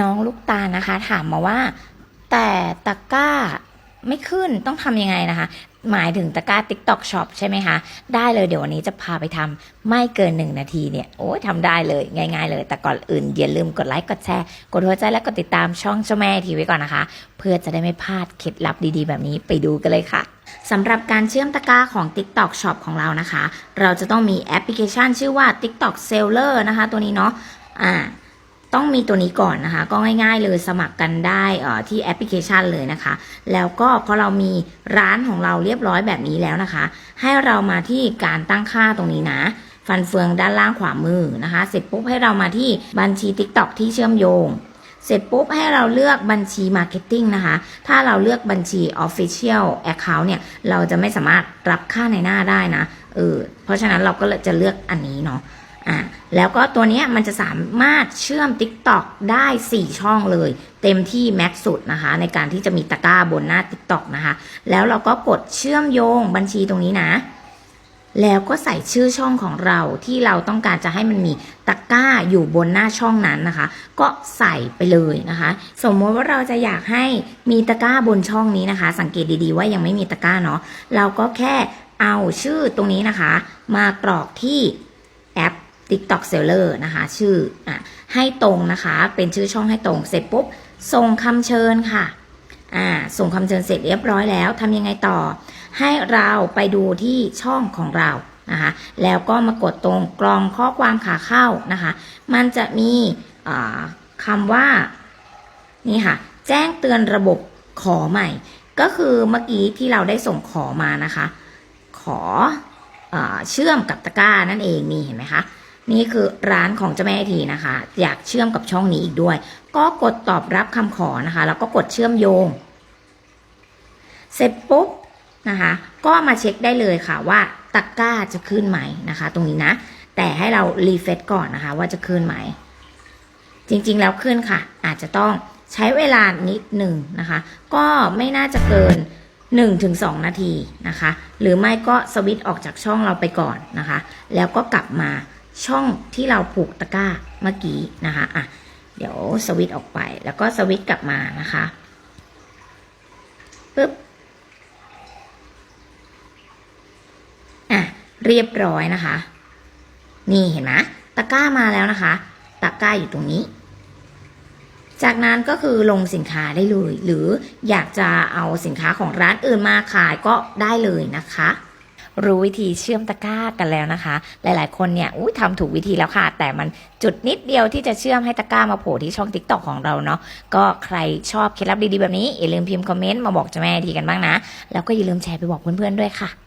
น้องลูกตานะคะ ถามมาว่า แต่ตะกร้าไม่ขึ้นต้องทำยังไงนะคะ หมายถึงตะกร้า TikTok Shop ใช่ไหมคะ ได้เลยเดี๋ยววันนี้จะพาไปทำไม่เกินหนึ่งนาทีเนี่ย โอ้ยทำได้เลยง่าย ๆ เลย แต่ก่อนอื่นอย่าลืมกดไลค์ กดแชร์ กดหัวใจและกดติดตามช่องเจ้าแม่ทีไว้ก่อนนะคะ เพื่อจะได้ไม่พลาดเคล็ดลับดีๆ แบบนี้ไปดูกันเลยค่ะสำหรับการเชื่อมตะกร้าของ TikTok Shop ของเรานะคะ เราจะต้องมีแอปพลิเคชันชื่อว่า TikTok Seller นะคะ ตัวนี้เนาะอ่า ต้องมีตัวนี้ก่อนนะคะ ก็ง่าย ๆ เลยสมัครกันได้ที่แอปพลิเคชันเลยนะคะ แล้วก็พอเรามีร้านของเราเรียบร้อยแบบนี้แล้วนะคะ ให้เรามาที่การตั้งค่าตรงนี้นะฟันเฟืองด้านล่างขวามือนะคะ เสร็จปุ๊บให้เรามาที่บัญชี TikTok ที่เชื่อมโยง เสร็จปุ๊บให้เราเลือกบัญชี Marketing นะคะ ถ้าเราเลือกบัญชี Official Account เนี่ย เราจะไม่สามารถรับค่าในหน้าได้นะ เออ เพราะฉะนั้นเราก็เลยจะเลือกอันนี้เนาะ อะแล้วก็ตัวนี้มันจะสามารถเชื่อม TikTok ได้ 4 ช่องเลย เต็มที่แม็กสุดนะคะ ในการที่จะมีตะกร้าบนหน้า TikTok นะคะ แล้วเราก็กดเชื่อมโยงบัญชีตรงนี้นะ แล้วก็ใส่ชื่อช่องของเราที่เราต้องการจะให้มันมีตะกร้าอยู่บนหน้าช่องนั้นนะคะ ก็ใส่ไปเลยนะคะ สมมติว่าเราจะอยากให้มีตะกร้าบนช่องนี้นะคะ สังเกตดีๆว่ายังไม่มีตะกร้าเนาะเราก็แค่เอาชื่อตรงนี้นะคะ มากรอกที่ TikTok Seller นะคะ ชื่ออะให้ตรงนะคะ เป็นชื่อช่องให้ตรงเสร็จปุ๊บ ส่งคำเชิญค่ะอ่าส่งคำเชิญเสร็จเรียบร้อยแล้วทำยังไงต่อ ให้เราไปดูที่ช่องของเรานะคะ แล้วก็มากดตรงกรองข้อความขาเข้านะคะ มันจะมีอ่าคำว่านี่ค่ะ แจ้งเตือนระบบขอใหม่ ก็คือเมื่อกี้ที่เราได้ส่งขอมานะคะ ขออเชื่อมกับตะกร้านั่นเองนี่เห็นไหมคะ นี่คือร้านของเจ้าแม่ทีนะคะ อยากเชื่อมกับช่องนี้อีกด้วย ก็กดตอบรับคำขอนะคะ แล้วก็กดเชื่อมโยง เสร็จปุ๊บนะคะ ก็มาเช็คได้เลยค่ะว่าตะกร้าจะขึ้นไหมนะคะ ตรงนี้นะ แต่ให้เรารีเฟซก่อนนะคะ ว่าจะขึ้นไหม จริงๆแล้วขึ้นค่ะ อาจจะต้องใช้เวลานิดหนึ่งนะคะ ก็ไม่น่าจะเกิน1-2 นาทีนะคะ หรือไม่ก็สวิตช์ออกจากช่องเราไปก่อนนะคะ แล้วก็กลับมา ช่องที่เราผูกตะกร้าเมื่อกี้นะคะอะเดี๋ยวสวิตออกไปแล้วก็สวิตกลับมานะคะปึ๊บอะเรียบร้อยนะคะ นี่เห็นไหมตะกร้ามาแล้วนะคะ ตะกร้าอยู่ตรงนี้ จากนั้นก็คือลงสินค้าได้เลย หรืออยากจะเอาสินค้าของร้านอื่นมาขายก็ได้เลยนะคะ รู้วิธีเชื่อมตะกร้ากันแล้วนะคะ หลายๆ คนเนี่ยอุ้ยทำถูกวิธีแล้วค่ะ แต่มันจุดนิดเดียวที่จะเชื่อมให้ตะกร้ามาโผล่ที่ช่อง t ิ k t o k ของเราเนาะก็ใครชอบเคล็ดลับดีๆแบบนี้อย่าลืมพิมพ์คอมเมนต์มาบอกเจ้าแม่ทีกันบ้างนะ แล้วก็อย่าลืมแชร์ไปบอกเพื่อนๆด้วยค่ะ